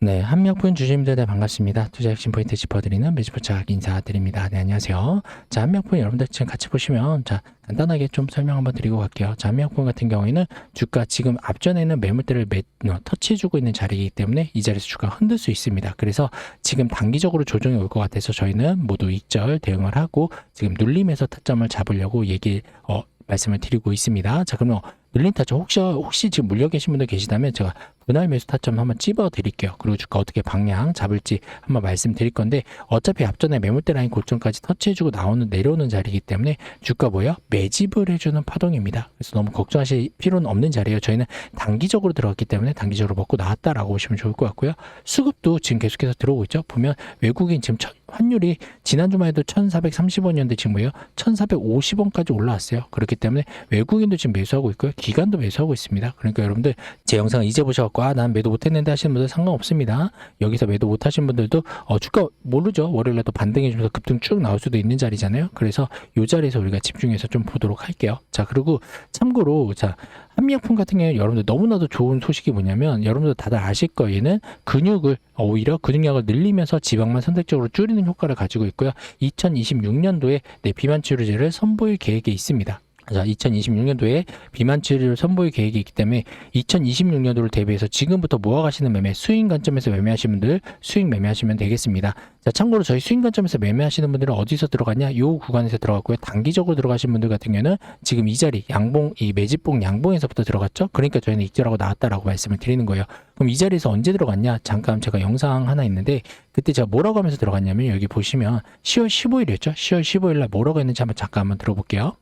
네, 한명분 주주님들 네, 반갑습니다. 투자 핵심 포인트 짚어드리는 매주포착 인사드립니다. 네, 안녕하세요. 자, 한명분 여러분들 지금 같이 보시면 자, 간단하게 좀 설명 한번 드리고 갈게요. 자, 한명분 같은 경우에는 주가 지금 앞전에 있는 매물대를 매, 어, 터치해주고 있는 자리이기 때문에 이 자리에서 주가 흔들 수 있습니다. 그래서 지금 단기적으로 조정이 올 것 같아서 저희는 모두 익절 대응을 하고 지금 눌림에서 타점을 잡으려고 얘기, 어, 말씀을 드리고 있습니다. 자, 그러면 눌린 타점 혹시 혹시 지금 물려 계신 분들 계시다면 제가 분할 매수 타점 한번 찝어 드릴게요. 그리고 주가 어떻게 방향 잡을지 한번 말씀드릴 건데 어차피 앞전에 매물대 라인 고점까지 터치해주고 나오는 내려오는 자리이기 때문에 주가 뭐요? 매집을 해주는 파동입니다. 그래서 너무 걱정하실 필요는 없는 자리예요. 저희는 단기적으로 들어갔기 때문에 단기적으로 먹고 나왔다라고 보시면 좋을 것 같고요. 수급도 지금 계속해서 들어오고 있죠. 보면 외국인 지금 천, 환율이 지난주만 해도 1430원이었는데 지금 뭐예요? 1450원까지 올라왔어요. 그렇기 때문에 외국인도 지금 매수하고 있고요. 기관도 매수하고 있습니다. 그러니까 여러분들 제 영상을 이제 보셔갖고 아, 난 매도 못했는데 하시는 분들 상관없습니다. 여기서 매도 못하신 분들도 어, 주가 모르죠. 월요일에 또 반등해주면서 급등 쭉 나올 수도 있는 자리잖아요. 그래서 이 자리에서 우리가 집중해서 좀 보도록 할게요. 자 그리고 참고로 자 한미약품 같은 경우에 여러분들 너무나도 좋은 소식이 뭐냐면 여러분들 다들 아실. 얘는 근육을 어, 오히려 근육량을 늘리면서 지방만 선택적으로 줄이는 효과를 가지고 있고요. 2026년도에 네, 비만 치료제를 선보일 계획에 있습니다. 자, 2026년도에 비만 치료를 선보일 계획이 있기 때문에 2026년도를 대비해서 지금부터 모아가시는 매매, 수익 관점에서 매매하시는 분들 수익 매매하시면 되겠습니다. 자, 참고로 저희 수익 관점에서 매매하시는 분들은 어디서 들어갔냐? 요 구간에서 들어갔고요. 단기적으로 들어가신 분들 같은 경우는 지금 이 자리 양봉, 이 매집봉 양봉에서부터 들어갔죠. 그러니까 저희는 익절하고 나왔다라고 말씀을 드리는 거예요. 그럼 이 자리에서 언제 들어갔냐? 잠깐 제가 영상 하나 있는데 그때 제가 뭐라고 하면서 들어갔냐면 여기 보시면 10월 15일이었죠. 10월 15일 날 뭐라고 했는지 한번 잠깐 한번 들어볼게요.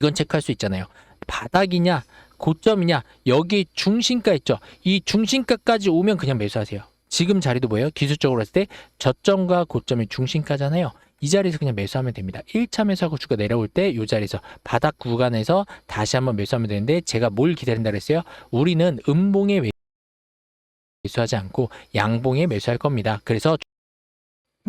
이건 체크할 수 있잖아요. 바닥이냐, 고점이냐, 여기 중심가 있죠. 이 중심가까지 오면 그냥 매수하세요. 지금 자리도 뭐예요? 기술적으로 했을 때 저점과 고점이 중심가잖아요. 이 자리에서 그냥 매수하면 됩니다. 1차 매수하고 주가 내려올 때 이 자리에서 바닥 구간에서 다시 한번 매수하면 되는데 제가 뭘 기다린다 그랬어요? 우리는 음봉에 매수하지 않고 양봉에 매수할 겁니다. 그래서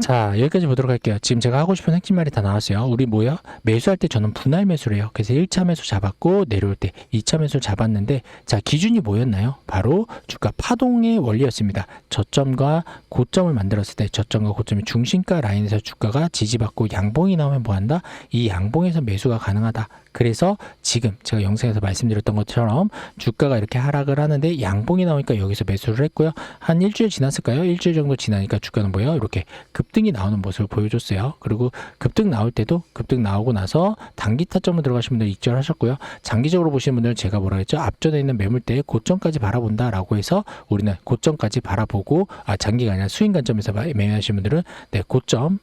자 여기까지 보도록 할게요. 지금 제가 하고 싶은 핵심 말이 다 나왔어요. 우리 뭐야? 매수할 때 저는 분할 매수를 해요. 그래서 1차 매수 잡았고 내려올 때 2차 매수 잡았는데 자 기준이 뭐였나요? 바로 주가 파동의 원리였습니다. 저점과 고점을 만들었을 때 저점과 고점이 중심가 라인에서 주가가 지지받고 양봉이 나오면 뭐한다? 이 양봉에서 매수가 가능하다 그래서 지금 제가 영상에서 말씀드렸던 것처럼 주가가 이렇게 하락을 하는데 양봉이 나오니까 여기서 매수를 했고요. 한 일주일 지났을까요? 일주일 정도 지나니까 주가는 뭐예요? 이렇게 급등이 나오는 모습을 보여줬어요. 그리고 급등 나올 때도 급등 나오고 나서 단기 타점으로 들어가신 분들 익절하셨고요. 장기적으로 보시는 분들은 제가 뭐라 했죠? 앞전에 있는 매물대의 고점까지 바라본다라고 해서 우리는 고점까지 바라보고 아 장기가 아니라 수익 관점에서 매매하시는 분들은 네 고점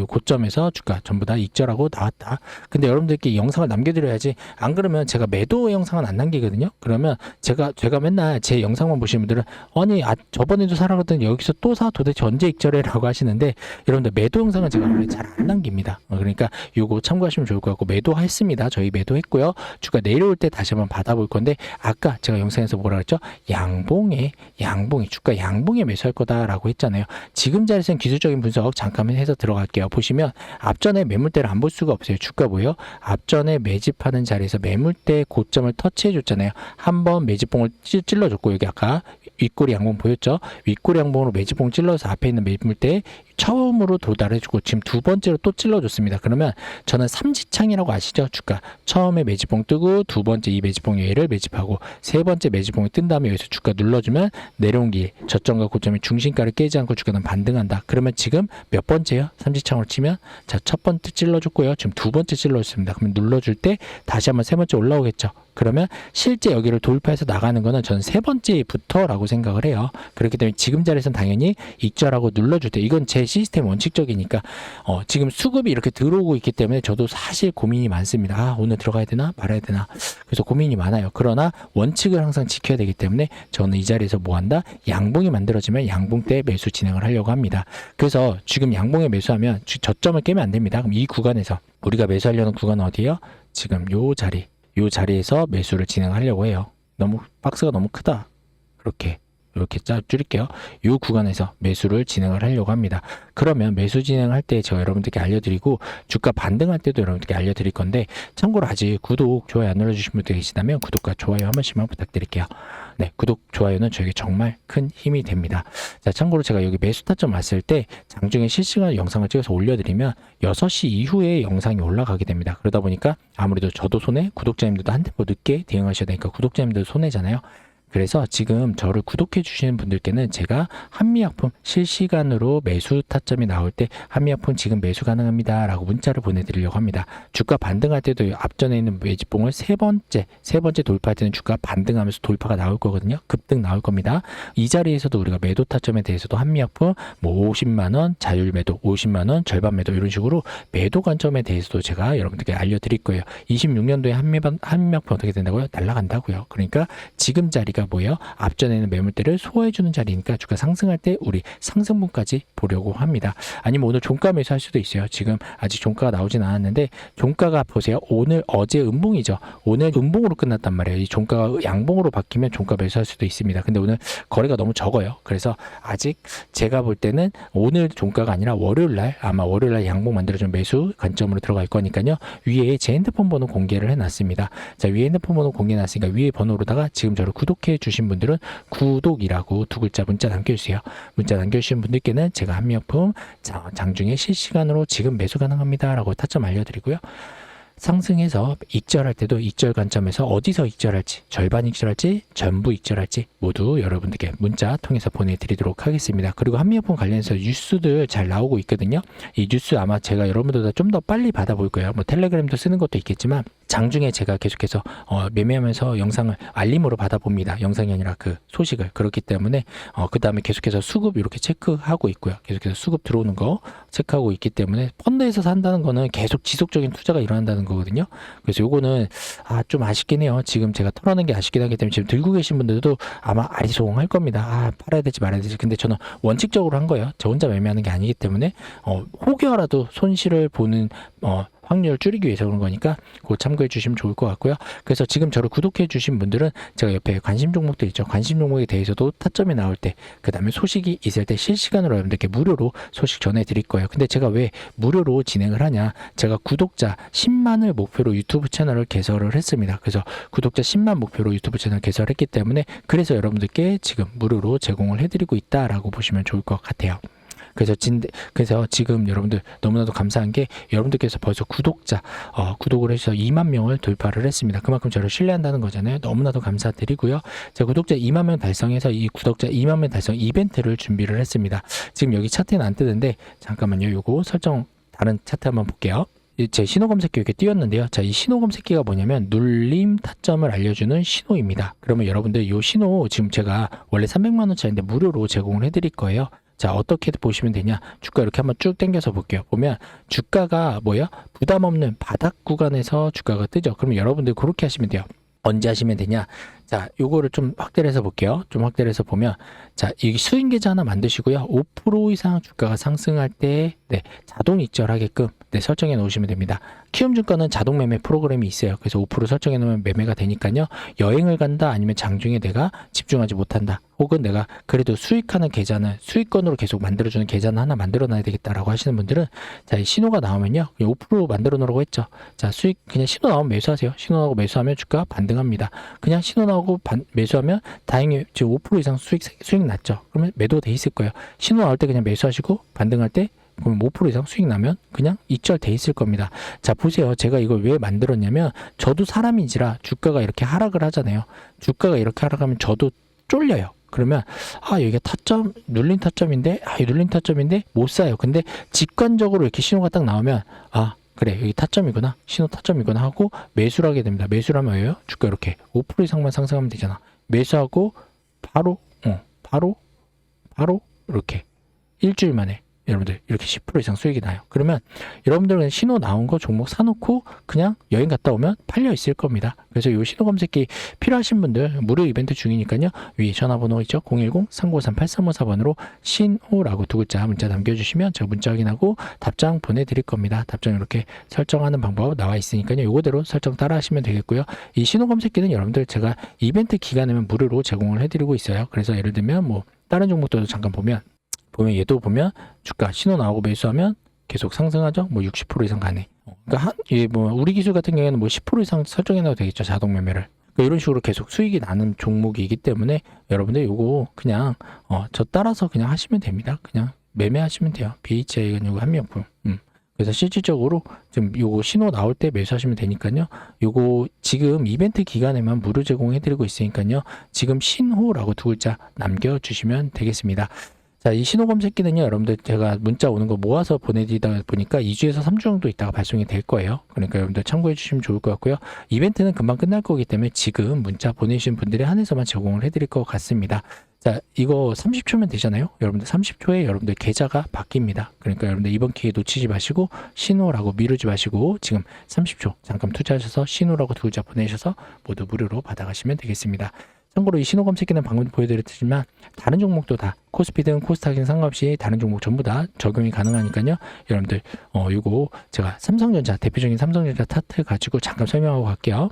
고점에서 주가 전부 다 익절하고 나왔다. 근데 여러분들께 영상을 남겨드려야지. 안 그러면 제가 매도 영상은 안 남기거든요. 그러면 제가 제가 맨날 제 영상만 보시는 분들은 아니 아, 저번에도 사라거든 여기서 또 사 도대체 언제 익절해라고 하시는데 여러분들 매도 영상은 제가 원래 잘 안 남깁니다. 어, 그러니까 요거 참고하시면 좋을 것 같고 매도했습니다. 저희 매도했고요. 주가 내려올 때 다시 한번 받아볼 건데 아까 제가 영상에서 뭐라 그랬죠? 양봉에 양봉에 주가 양봉에 매수할 거다라고 했잖아요. 지금 자리에서는 기술적인 분석 잠깐 해서 들어갈게요. 보시면 앞전에 매물대를 안 볼 수가 없어요. 주가 뭐예요? 앞전에 매집하는 자리에서 매물대 고점을 터치해 줬잖아요. 한 번 매집봉을 찔러 줬고 여기 아까 윗꼬리 양봉 보였죠? 윗꼬리 양봉으로 매집봉 찔러서 앞에 있는 매물대에 처음으로 도달해주고 지금 두 번째로 또 찔러줬습니다. 그러면 저는 삼지창이라고 아시죠? 주가 처음에 매집봉 뜨고 두 번째 이 매집봉 얘를 매집하고 세 번째 매집봉이 뜬 다음에 여기서 주가 눌러주면 내려온 길 저점과 고점이 중심가를 깨지 않고 주가는 반등한다. 그러면 지금 몇 번째요? 삼지창으로 치면 자 첫 번째 찔러줬고요. 지금 두 번째 찔러줬습니다. 그러면 눌러줄 때 다시 한번 세 번째 올라오겠죠. 그러면 실제 여기를 돌파해서 나가는 거는 저는 세 번째부터라고 생각을 해요. 그렇기 때문에 지금 자리에서는 당연히 익절하고 눌러줄 때 이건 제 시스템 원칙적이니까 어, 지금 수급이 이렇게 들어오고 있기 때문에 저도 사실 고민이 많습니다. 아, 오늘 들어가야 되나 말아야 되나 그래서 고민이 많아요. 그러나 원칙을 항상 지켜야 되기 때문에 저는 이 자리에서 뭐 한다? 양봉이 만들어지면 양봉 때 매수 진행을 하려고 합니다. 그래서 지금 양봉에 매수하면 저점을 깨면 안 됩니다. 그럼 이 구간에서 우리가 매수하려는 구간은 어디예요? 지금 요 자리 요 자리에서 매수를 진행하려고 해요. 너무 박스가 너무 크다. 그렇게 이렇게 짜 줄일게요. 이 구간에서 매수를 진행을 하려고 합니다. 그러면 매수 진행할 때 제가 여러분들께 알려드리고 주가 반등할 때도 여러분들께 알려드릴 건데 참고로 아직 구독, 좋아요 안 눌러주신 분들 계시다면 구독과 좋아요 한 번씩만 부탁드릴게요. 네, 구독, 좋아요는 저에게 정말 큰 힘이 됩니다. 자, 참고로 제가 여기 매수 타점 왔을 때 장중에 실시간 영상을 찍어서 올려드리면 6시 이후에 영상이 올라가게 됩니다. 그러다 보니까 아무래도 저도 손해, 구독자님들도 한 템포 늦게 대응하셔야 되니까 구독자님들도 손해잖아요. 그래서 지금 저를 구독해 주시는 분들께는 제가 한미약품 실시간으로 매수 타점이 나올 때 한미약품 지금 매수 가능합니다 라고 문자를 보내드리려고 합니다. 주가 반등할 때도 앞전에 있는 매집봉을 세 번째, 세 번째 돌파할 때는 주가 반등하면서 돌파가 나올 거거든요. 급등 나올 겁니다. 이 자리에서도 우리가 매도 타점에 대해서도 한미약품 뭐 50만원, 자율 매도 50만원, 절반 매도 이런 식으로 매도 관점에 대해서도 제가 여러분들께 알려드릴 거예요. 26년도에 한미반, 한미약품 어떻게 된다고요? 날라간다고요. 그러니까 지금 자리가 뭐예요? 앞전에는 매물대를 소화해주는 자리니까 주가 상승할 때 우리 상승분까지 보려고 합니다. 아니면 오늘 종가 매수할 수도 있어요. 지금 아직 종가가 나오진 않았는데 종가가 보세요. 오늘 어제 음봉이죠. 오늘 음봉으로 끝났단 말이에요. 이 종가가 양봉으로 바뀌면 종가 매수할 수도 있습니다. 근데 오늘 거래가 너무 적어요. 그래서 아직 제가 볼 때는 오늘 종가가 아니라 월요일 날 아마 월요일 날 양봉 만들어준 매수 관점으로 들어갈 거니까요. 위에 제 핸드폰 번호 공개를 해놨습니다. 자 위에 핸드폰 번호 공개해놨으니까 위에 번호로다가 지금 저를 구독해 주신 분들은 구독이라고 두 글자 문자 남겨주세요. 문자 남겨주신 분들께는 제가 한미약품 자, 장중에 실시간으로 지금 매수 가능합니다 라고 타점 알려드리고요. 상승해서 익절할 때도 익절 관점에서 어디서 익절할지 절반 익절할지 전부 익절할지 모두 여러분들께 문자 통해서 보내드리도록 하겠습니다. 그리고 한미약품 관련해서 뉴스들 잘 나오고 있거든요. 이 뉴스 아마 제가 여러분들보다 좀 더 빨리 받아볼 거예요. 뭐 텔레그램도 쓰는 것도 있겠지만 장중에 제가 계속해서 어, 매매하면서 영상을 알림으로 받아봅니다. 영상이 아니라 그 소식을 그렇기 때문에 어, 그 다음에 계속해서 수급 이렇게 체크하고 있고요. 계속해서 수급 들어오는 거 체크하고 있기 때문에 펀드에서 산다는 거는 계속 지속적인 투자가 일어난다는 거 거든요. 그래서 요거는 아, 좀 아쉽긴 해요. 지금 제가 털어낸 게 아쉽긴 하기 때문에 지금 들고 계신 분들도 아마 아리송할 겁니다. 아, 팔아야 될지 말아야 될지. 근데 저는 원칙적으로 한 거예요. 저 혼자 매매하는 게 아니기 때문에 어, 혹여라도 손실을 보는 어, 확률을 줄이기 위해서 그런 거니까 그거 참고해 주시면 좋을 것 같고요. 그래서 지금 저를 구독해 주신 분들은 제가 옆에 관심 종목들 있죠. 관심 종목에 대해서도 타점이 나올 때, 그 다음에 소식이 있을 때 실시간으로 여러분들께 무료로 소식 전해드릴 거예요. 근데 제가 왜 무료로 진행을 하냐? 제가 구독자 10만을 목표로 유튜브 채널을 개설을 했습니다. 그래서 구독자 10만 목표로 유튜브 채널 개설했기 때문에 그래서 여러분들께 지금 무료로 제공을 해드리고 있다라고 보시면 좋을 것 같아요. 그래서 진 그래서 지금 여러분들 너무나도 감사한 게 여러분들께서 벌써 구독자 어, 구독을 해서 2만 명을 돌파를 했습니다. 그만큼 저를 신뢰한다는 거잖아요. 너무나도 감사드리고요. 제가 구독자 2만 명 달성해서 이 구독자 2만 명 달성 이벤트를 준비를 했습니다. 지금 여기 차트는 안 뜨는데 잠깐만요. 요거 설정 다른 차트 한번 볼게요. 이제 신호 검색기 이렇게 띄웠는데요. 자, 이 신호 검색기가 뭐냐면 눌림 타점을 알려주는 신호입니다. 그러면 여러분들 이 신호 지금 제가 원래 300만 원짜리인데 무료로 제공을 해드릴 거예요. 자, 어떻게 보시면 되냐? 주가 이렇게 한번 쭉 당겨서 볼게요. 보면 주가가 뭐야? 부담 없는 바닥 구간에서 주가가 뜨죠. 그러면 여러분들 그렇게 하시면 돼요. 언제 하시면 되냐? 자, 요거를 좀 확대를 해서 볼게요. 좀 확대를 해서 보면 자, 이 수익 계좌 하나 만드시고요. 5% 이상 주가가 상승할 때 네, 자동 익절하게끔 네, 설정해 놓으시면 됩니다. 키움 증권은 자동 매매 프로그램이 있어요. 그래서 5% 설정해 놓으면 매매가 되니까요. 여행을 간다 아니면 장중에 내가 집중하지 못한다. 혹은 내가 그래도 수익하는 계좌는 수익권으로 계속 만들어주는 계좌는 하나 만들어 놔야 되겠다라고 하시는 분들은 자, 이 신호가 나오면요. 5% 만들어 놓으라고 했죠. 자, 수익 그냥 신호 나오면 매수하세요. 신호 나오고 매수하면 주가 반등합니다. 그냥 신호 나오고 반, 매수하면 다행히 지금 5% 이상 수익 수익 났죠. 그러면 매도 돼 있을 거예요. 신호 나올 때 그냥 매수하시고 반등할 때 그럼 5% 이상 수익 나면 그냥 익절돼 있을 겁니다. 자 보세요. 제가 이걸 왜 만들었냐면 저도 사람인지라 주가가 이렇게 하락을 하잖아요. 주가가 이렇게 하락하면 저도 쫄려요. 그러면 아 여기가 타점 눌린 타점인데 아이 눌린 타점인데 못 사요. 근데 직관적으로 이렇게 신호가 딱 나오면 아 그래 여기 타점이구나 신호 타점이구나 하고 매수를 하게 됩니다. 매수를 하면 왜요? 주가 이렇게 5% 이상만 상승하면 되잖아. 매수하고 바로 어 바로 바로 이렇게 일주일 만에 여러분들 이렇게 10% 이상 수익이 나요. 그러면 여러분들 그냥 신호 나온 거 종목 사놓고 그냥 여행 갔다 오면 팔려 있을 겁니다. 그래서 이 신호 검색기 필요하신 분들 무료 이벤트 중이니까요. 위에 전화번호 있죠? 010-3953-8354번으로 신호라고 두 글자 문자 남겨주시면 제가 문자 확인하고 답장 보내드릴 겁니다. 답장 이렇게 설정하는 방법 나와 있으니까요. 요거대로 설정 따라 하시면 되겠고요. 이 신호 검색기는 여러분들 제가 이벤트 기간에만 무료로 제공을 해드리고 있어요. 그래서 예를 들면 뭐 다른 종목들도 잠깐 보면 보면 얘도 보면 주가 신호 나오고 매수하면 계속 상승하죠. 뭐 60% 이상 가네. 그러니까 한, 예, 뭐 우리 기술 같은 경우에는 뭐 10% 이상 설정해놔도 되겠죠. 자동 매매를. 그러니까 이런 식으로 계속 수익이 나는 종목이기 때문에 여러분들 요거 그냥 어, 저 따라서 그냥 하시면 됩니다. 그냥 매매하시면 돼요. BHI는 요거 한 명품. 음. 그래서 실질적으로 지금 요거 신호 나올 때 매수하시면 되니까요. 요거 지금 이벤트 기간에만 무료 제공해드리고 있으니까요. 지금 신호라고 두 글자 남겨주시면 되겠습니다. 자, 이 신호 검색기는요, 여러분들 제가 문자 오는 거 모아서 보내드리다 보니까 2주에서 3주 정도 있다가 발송이 될 거예요. 그러니까 여러분들 참고해 주시면 좋을 것 같고요. 이벤트는 금방 끝날 거기 때문에 지금 문자 보내주신 분들에 한해서만 제공을 해드릴 것 같습니다. 자, 이거 30초면 되잖아요. 여러분들 30초에 여러분들 계좌가 바뀝니다. 그러니까 여러분들 이번 기회 놓치지 마시고 신호라고 미루지 마시고 지금 30초 잠깐 투자하셔서 신호라고 두 글자 보내셔서 모두 무료로 받아가시면 되겠습니다. 참고로 이 신호 검색기는 방금 보여드렸지만 다른 종목도 다 코스피든 코스닥이든 상관없이 다른 종목 전부 다 적용이 가능하니까요. 여러분들 어 요거 제가 삼성전자 대표적인 삼성전자 타트 가지고 잠깐 설명하고 갈게요.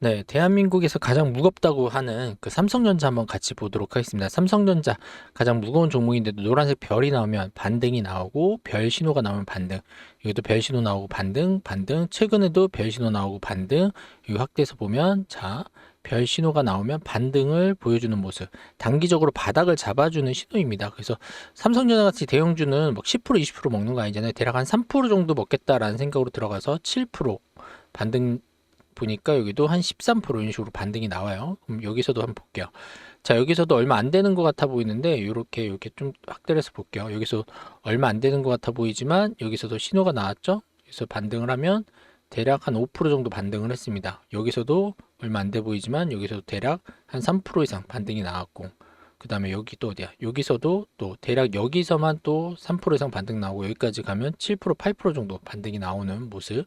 네, 대한민국에서 가장 무겁다고 하는 그 삼성전자 한번 같이 보도록 하겠습니다. 삼성전자 가장 무거운 종목인데도 노란색 별이 나오면 반등이 나오고 별 신호가 나오면 반등. 여기도 별 신호 나오고 반등, 반등. 최근에도 별 신호 나오고 반등. 이 확대해서 보면 자, 별 신호가 나오면 반등을 보여주는 모습. 단기적으로 바닥을 잡아주는 신호입니다. 그래서 삼성전자 같이 대형주는 막 10% 20% 먹는 거 아니잖아요. 대략 한 3% 정도 먹겠다라는 생각으로 들어가서 7% 반등 보니까 여기도 한 13% 이런 식으로 반등이 나와요. 그럼 여기서도 한번 볼게요. 자, 여기서도 얼마 안 되는 것 같아 보이는데 이렇게 이렇게 좀 확대를 해서 볼게요. 여기서 얼마 안 되는 것 같아 보이지만 여기서도 신호가 나왔죠? 그래서 반등을 하면 대략 한 5% 정도 반등을 했습니다. 여기서도 얼마 안 돼 보이지만 여기서도 대략 한 3% 이상 반등이 나왔고 그 다음에 여기 또 어디야? 여기서도 또 대략 여기서만 또 3% 이상 반등 나오고 여기까지 가면 7% 8% 정도 반등이 나오는 모습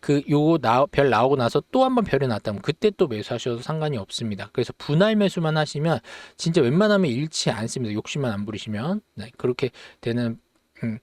그 요거 나, 별 나오고 나서 또 한 번 별이 나왔다면 그때 또 매수하셔도 상관이 없습니다 그래서 분할 매수만 하시면 진짜 웬만하면 잃지 않습니다 욕심만 안 부리시면 네, 그렇게 되는 음,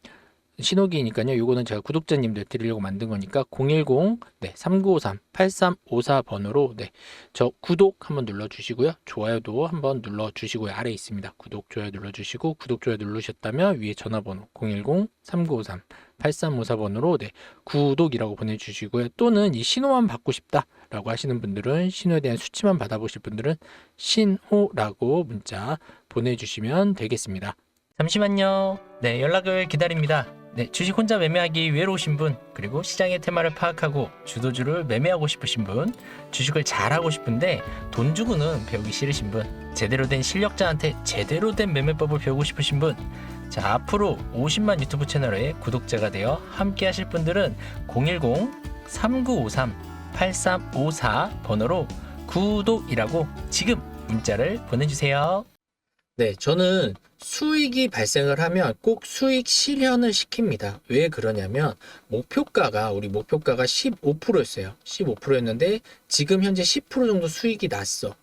신호기니까요. 요거는 제가 구독자님들 드리려고 만든 거니까 010 네, 3953 8354 번호로 네. 저 구독 한번 눌러 주시고요. 좋아요도 한번 눌러 주시고요. 아래 있습니다. 구독 좋아요 눌러 주시고 구독 좋아요 누르셨다면 위에 전화번호 010 3953 8354 번호로 네. 구독이라고 보내 주시고요. 또는 이 신호만 받고 싶다라고 하시는 분들은 신호에 대한 수치만 받아보실 분들은 신호라고 문자 보내 주시면 되겠습니다. 잠시만요. 네, 연락을 기다립니다. 네, 주식 혼자 매매하기 외로우신 분, 그리고 시장의 테마를 파악하고 주도주를 매매하고 싶으신 분, 주식을 잘하고 싶은데 돈 주고는 배우기 싫으신 분, 제대로 된 실력자한테 제대로 된 매매법을 배우고 싶으신 분, 자, 앞으로 50만 유튜브 채널의 구독자가 되어 함께 하실 분들은 010-3953-8354 번호로 구독이라고 지금 문자를 보내주세요. 네, 저는 수익이 발생을 하면 꼭 수익 실현을 시킵니다. 왜 그러냐면 목표가가 우리 목표가가 15%였어요. 15%였는데 지금 현재 10% 정도 수익이 났어.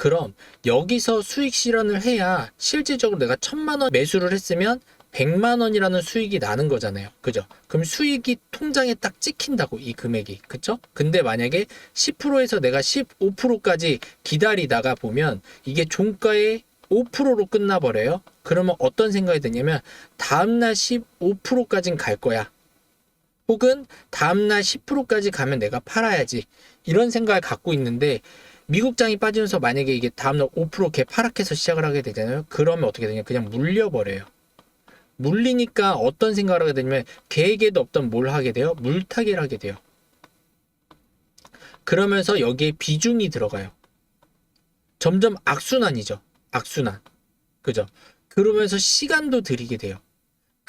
그럼 여기서 수익 실현을 해야 실질적으로 내가 천만 원 매수를 했으면 100만 원이라는 수익이 나는 거잖아요. 그죠? 그럼 수익이 통장에 딱 찍힌다고 이 금액이. 그쵸? 근데 만약에 10%에서 내가 15%까지 기다리다가 보면 이게 종가의 5%로 끝나버려요. 그러면 어떤 생각이 드냐면 다음날 15%까진 갈 거야. 혹은 다음날 10%까지 가면 내가 팔아야지. 이런 생각을 갖고 있는데 미국장이 빠지면서 만약에 이게 다음날 5% 개 파락해서 시작을 하게 되잖아요. 그러면 어떻게 되냐? 그냥 물려버려요. 물리니까 어떤 생각을 하게 되냐면 계획에도 없던 뭘 하게 돼요? 물타기를 하게 돼요. 그러면서 여기에 비중이 들어가요. 점점 악순환이죠. 악순환. 그죠? 그러면서 시간도 들이게 돼요.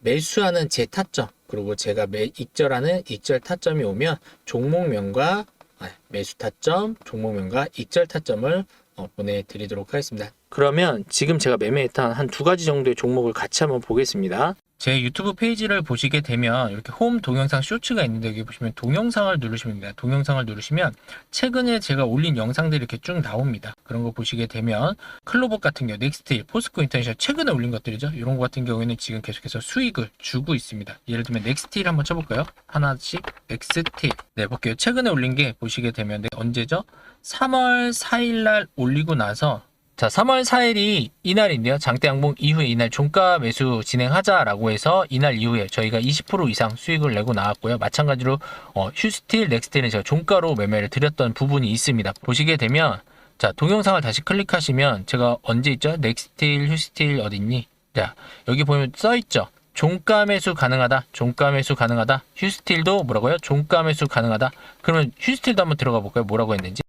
매수하는 제 타점 그리고 제가 매 익절하는 익절 타점이 오면 종목명과 아, 매수 타점, 종목명과 익절 타점을 어, 보내드리도록 하겠습니다. 그러면 지금 제가 매매했던 한 두 가지 정도의 종목을 같이 한번 보겠습니다. 제 유튜브 페이지를 보시게 되면 이렇게 홈 동영상 쇼츠가 있는데 여기 보시면 동영상을 누르시면 됩니다. 동영상을 누르시면 최근에 제가 올린 영상들이 이렇게 쭉 나옵니다. 그런 거 보시게 되면 클로버 같은 경우, 넥스테일, 포스코 인터내셔널 최근에 올린 것들이죠. 이런 거 같은 경우에는 지금 계속해서 수익을 주고 있습니다. 예를 들면 넥스테일 한번 쳐볼까요? 하나씩 넥스테일. 네, 볼게요. 최근에 올린 게 보시게 되면 네, 언제죠? 3월 4일 날 올리고 나서 자, 3월 4일이 이날인데요. 장대 양봉 이후에 이날 종가 매수 진행하자라고 해서 이날 이후에 저희가 20% 이상 수익을 내고 나왔고요. 마찬가지로 어, 휴스틸, 넥스틸은 제가 종가로 매매를 드렸던 부분이 있습니다. 보시게 되면 자, 동영상을 다시 클릭하시면 제가 언제 있죠? 넥스틸, 휴스틸 어디 있니? 자, 여기 보면 써 있죠. 종가 매수 가능하다. 종가 매수 가능하다. 휴스틸도 뭐라고요? 종가 매수 가능하다. 그러면 휴스틸도 한번 들어가 볼까요? 뭐라고 했는지.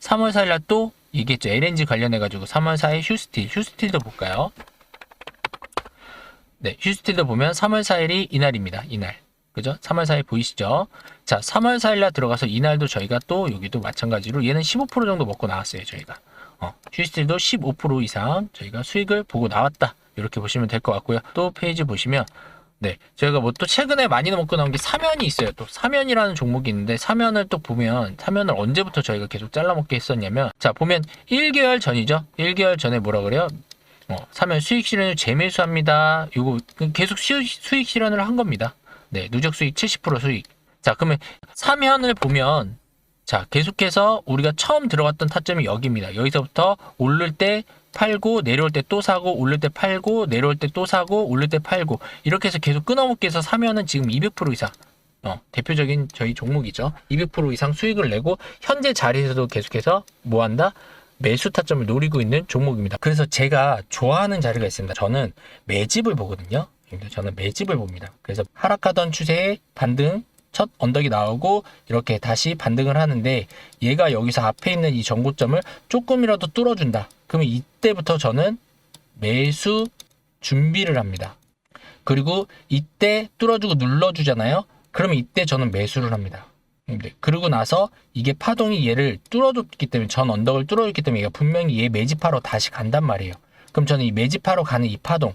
3월 4일 날 또 얘기했죠. LNG 관련해 가지고 3월 4일 휴스틸. 휴스틸도 볼까요? 네, 휴스틸도 보면 3월 4일이 이날입니다. 이날. 그죠? 3월 4일 보이시죠? 자, 3월 4일 날 들어가서 이날도 저희가 또 여기도 마찬가지로 얘는 15% 정도 먹고 나왔어요, 저희가. 어, 휴스틸도 15% 이상 저희가 수익을 보고 나왔다. 이렇게 보시면 될 것 같고요. 또 페이지 보시면 네, 저희가 뭐 또 최근에 많이 먹고 나온 게 사면이 있어요. 또 사면이라는 종목이 있는데 사면을 또 보면 사면을 언제부터 저희가 계속 잘라먹게 했었냐면 자 보면 1개월 전이죠. 1개월 전에 뭐라 그래요? 어, 사면 수익 실현을 재매수합니다. 이거 계속 수, 수익 실현을 한 겁니다. 네, 누적 수익 70% 수익. 자, 그러면 사면을 보면 자, 계속해서 우리가 처음 들어갔던 타점이 여기입니다. 여기서부터 오를 때 팔고 내려올 때 또 사고 오를 때 팔고 내려올 때 또 사고 오를 때 팔고 이렇게 해서 계속 끊어먹기 해서 사면은 지금 200% 이상 어, 대표적인 저희 종목이죠. 200% 이상 수익을 내고 현재 자리에서도 계속해서 뭐 한다? 매수 타점을 노리고 있는 종목입니다. 그래서 제가 좋아하는 자리가 있습니다. 저는 매집을 보거든요. 저는 매집을 봅니다. 그래서 하락하던 추세에 반등 첫 언덕이 나오고 이렇게 다시 반등을 하는데 얘가 여기서 앞에 있는 이 정고점을 조금이라도 뚫어준다. 그러면 이때부터 저는 매수 준비를 합니다. 그리고 이때 뚫어주고 눌러주잖아요. 그러면 이때 저는 매수를 합니다. 네. 그러고 나서 이게 파동이 얘를 뚫어줬기 때문에 전 언덕을 뚫어줬기 때문에 얘가 분명히 얘 매집하러 다시 간단 말이에요. 그럼 저는 이 매집하러 가는 이 파동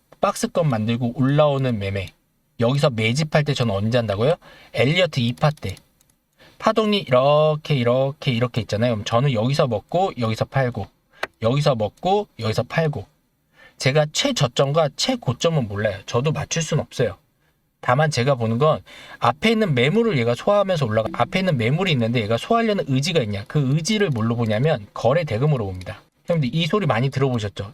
박스권 만들고 올라오는 매매. 여기서 매집할 때 저는 언제 한다고요? 엘리어트 2파 때. 파동이 이렇게 이렇게 이렇게 있잖아요. 그럼 저는 여기서 먹고 여기서 팔고 여기서 먹고 여기서 팔고 제가 최저점과 최고점은 몰라요. 저도 맞출 수는 없어요. 다만 제가 보는 건 앞에 있는 매물을 얘가 소화하면서 올라가 앞에 있는 매물이 있는데 얘가 소화하려는 의지가 있냐 그 의지를 뭘로 보냐면 거래 대금으로 봅니다 형님들 이 소리 많이 들어보셨죠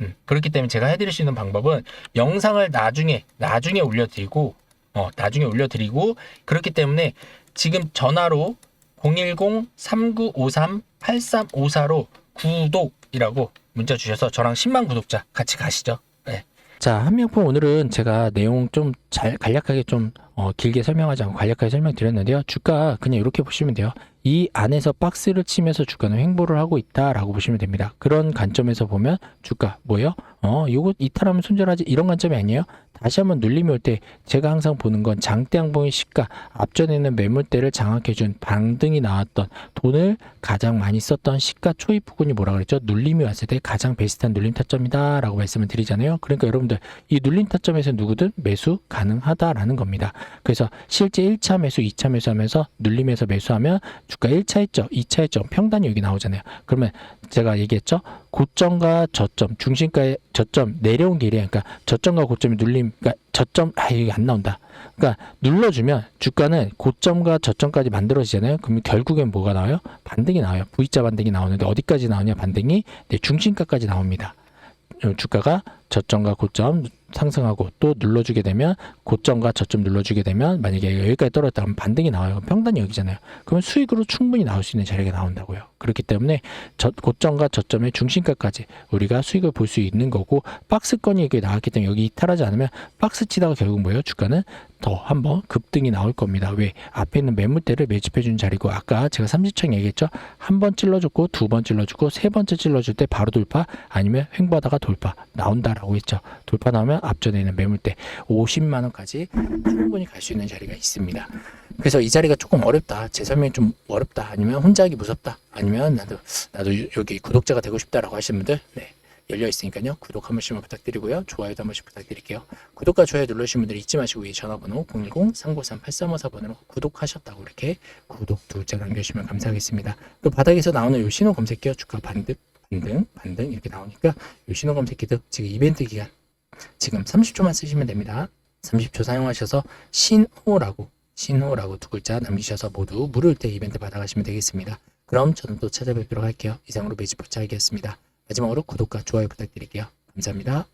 음, 그렇기 때문에 제가 해드릴 수 있는 방법은 영상을 나중에 나중에 올려드리고 어, 나중에 올려드리고 그렇기 때문에 지금 전화로 010-3953-8354로 구독이라고 문자 주셔서 저랑 10만 구독자 같이 가시죠. 네. 자, 한명품 오늘은 제가 내용 좀 잘 간략하게 좀 어, 길게 설명하지 않고 간략하게 설명드렸는데요. 주가 그냥 이렇게 보시면 돼요. 이 안에서 박스를 치면서 주가는 횡보를 하고 있다라고 보시면 됩니다. 그런 관점에서 보면 주가 뭐예요? 어, 요거 이탈하면 손절하지 이런 관점이 아니에요. 다시 한번 눌림이 올 때 제가 항상 보는 건 장대 양봉의 시가 앞전에는 매물대를 장악해준 반등이 나왔던 돈을 가장 많이 썼던 시가 초입 부분이 뭐라 그랬죠? 눌림이 왔을 때 가장 베스트한 눌림 타점이다 라고 말씀을 드리잖아요. 그러니까 여러분들 이 눌림 타점에서 누구든 매수 가능하다라는 겁니다. 그래서 실제 1차 매수, 2차 매수 하면서 눌림에서 매수하면 주가 1차 했죠, 2차 했죠, 평단이 여기 나오잖아요. 그러면 제가 얘기했죠. 고점과 저점, 중심가의 저점 내려온 길이 그러니까 저점과 고점이 눌림, 그러니까 저점 아 이게 안 나온다. 그러니까 눌러주면 주가는 고점과 저점까지 만들어지잖아요. 그러면 결국엔 뭐가 나와요? 반등이 나와요. V자 반등이 나오는데 어디까지 나오냐? 반등이 네, 중심가까지 나옵니다. 주가가 저점과 고점 상승하고 또 눌러주게 되면 고점과 저점 눌러주게 되면 만약에 여기까지 떨어졌다 그러면 반등이 나와요. 평단이 여기잖아요. 그러면 수익으로 충분히 나올 수 있는 자리가 나온다고요. 그렇기 때문에 저, 고점과 저점의 중심가까지 우리가 수익을 볼 수 있는 거고 박스권이 이렇게 나왔기 때문에 여기 이탈하지 않으면 박스 치다가 결국 뭐예요? 주가는 더 한번 급등이 나올 겁니다. 왜? 앞에 있는 매물대를 매집해 준 자리고 아까 제가 삼지창 얘기했죠. 한 번 찔러줬고 두 번 찔러주고 세 번째 찔러줄 때 바로 돌파 아니면 횡보하다가 돌파 나온다라고 있죠. 돌파 나오면 앞전에 있는 매물대 50만 원까지 충분히 갈 수 있는 자리가 있습니다. 그래서 이 자리가 조금 어렵다. 제 설명이 좀 어렵다. 아니면 혼자 하기 무섭다. 아니면 나도 나도 여기 구독자가 되고 싶다라고 하시는 분들 네. 열려 있으니까요. 구독 한 번씩만 부탁드리고요. 좋아요도 한 번씩 부탁드릴게요. 구독과 좋아요 누르신 분들 잊지 마시고 위 전화번호 010-393-8354번으로 구독하셨다고 이렇게 구독 두 글자 남겨주시면 감사하겠습니다. 또 바닥에서 나오는 요 신호 검색기요. 주가 반등, 반등, 반등 이렇게 나오니까 요 신호 검색기도 지금 이벤트 기간 지금 30초만 쓰시면 됩니다. 30초 사용하셔서 신호라고 신호라고 두 글자 남기셔서 모두 물을 때 이벤트 받아가시면 되겠습니다. 그럼 저는 또 찾아뵙도록 할게요. 이상으로 베이지포 차이겠습니다. 마지막으로 구독과 좋아요 부탁드릴게요. 감사합니다.